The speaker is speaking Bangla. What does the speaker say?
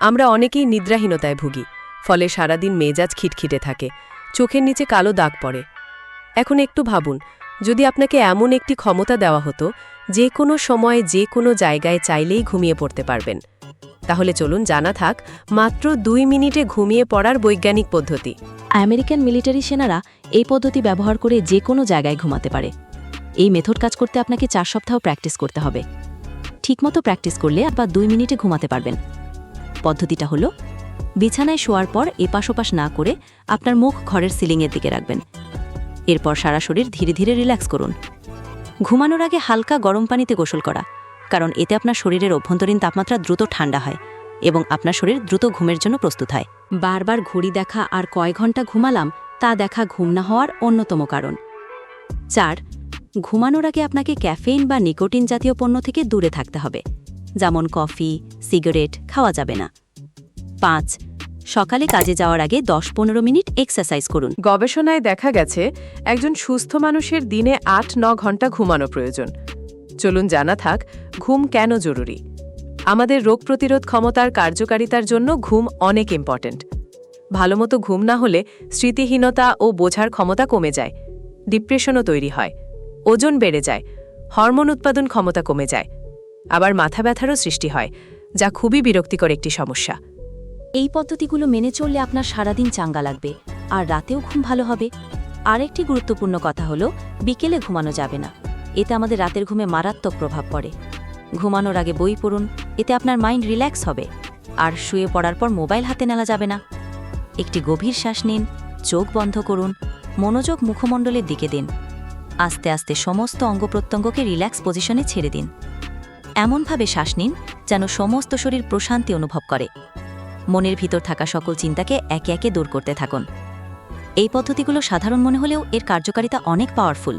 আমরা অনেকেই নিদ্রাহীনতায় ভুগি, ফলে সারাদিন মেজাজ খিটখিটে থাকে, চোখের নিচে কালো দাগ পড়ে। এখন একটু ভাবুন, যদি আপনাকে এমন একটি ক্ষমতা দেওয়া হতো, যে কোনো সময় যে কোনো জায়গায় চাইলেই ঘুমিয়ে পড়তে পারবেন। তাহলে চলুন জানা থাক, মাত্র দুই মিনিটে ঘুমিয়ে পড়ার বৈজ্ঞানিক পদ্ধতি। আমেরিকান মিলিটারি সেনারা এই পদ্ধতি ব্যবহার করে যে কোনো জায়গায় ঘুমাতে পারে। এই মেথড কাজ করতে আপনাকে চার সপ্তাহ প্র্যাকটিস করতে হবে। ঠিকমতো প্র্যাকটিস করলে আবার দুই মিনিটে ঘুমাতে পারবেন। পদ্ধতিটা হলো, বিছানায় শোয়ার পর এপাশ ওপাশ না করে আপনার মুখ ঘরের সিলিংয়ের দিকে রাখবেন। এরপর সারা শরীর ধীরে ধীরে রিল্যাক্স করুন। ঘুমানোর আগে হালকা গরম পানিতে গোসল করা, কারণ এতে আপনার শরীরের অভ্যন্তরীণ তাপমাত্রা দ্রুত ঠান্ডা হয় এবং আপনার শরীর দ্রুত ঘুমের জন্য প্রস্তুত হয়। বারবার ঘড়ি দেখা আর কয় ঘণ্টা ঘুমালাম, তা দেখা ঘুম না হওয়ার অন্যতম কারণ। চার, ঘুমানোর আগে আপনাকে ক্যাফেইন বা নিকোটিন জাতীয় পণ্য থেকে দূরে থাকতে হবে। যেমন কফি, সিগারেট খাওয়া যাবে না। পাঁচ, সকালে কাজে যাওয়ার আগে দশ পনেরো মিনিট এক্সারসাইজ করুন। গবেষণায় দেখা গেছে, একজন সুস্থ মানুষের দিনে আট ন ঘণ্টা ঘুমানো প্রয়োজন। চলুন জানা থাক, ঘুম কেন জরুরি? আমাদের রোগ প্রতিরোধ ক্ষমতার কার্যকারিতার জন্য ঘুম অনেক ইম্পর্ট্যান্ট ভালোমতো ঘুম না হলে স্মৃতিহীনতা ও বোঝার ক্ষমতা কমে যায়। ডিপ্রেশনও তৈরি হয়। ওজন বেড়ে যায়। হরমোন উৎপাদন ক্ষমতা কমে যায়। আবার মাথা ব্যথারও সৃষ্টি হয়, যা খুবই বিরক্তিকর একটি সমস্যা। এই পদ্ধতিগুলো মেনে চললে আপনার সারাদিন চাঙ্গা লাগবে, আর রাতেও ঘুম ভালো হবে। আরেকটি গুরুত্বপূর্ণ কথা হলো, বিকেলে ঘুমানো যাবে না। এতে আমাদের রাতের ঘুমে মারাত্মক প্রভাব পড়ে। ঘুমানোর আগে বই পড়ুন, এতে আপনার মাইন্ড রিল্যাক্স হবে, আর শুয়ে পড়ার পর মোবাইল হাতে নেওয়া যাবে না। একটি গভীর শ্বাস নিন, চোখ বন্ধ করুন, মনোযোগ মুখমণ্ডলের দিকে দিন। আস্তে আস্তে সমস্ত অঙ্গ প্রত্যঙ্গকে রিল্যাক্স পজিশনে ছেড়ে দিন। এমনভাবে শ্বাস নিন যেন সমস্ত শরীর প্রশান্তি অনুভব করে। মনের ভিতর থাকা সকল চিন্তাকে একে একে দূর করতে থাকুন। এই পদ্ধতিগুলো সাধারণ মনে হলেও এর কার্যকারিতা অনেক পাওয়ারফুল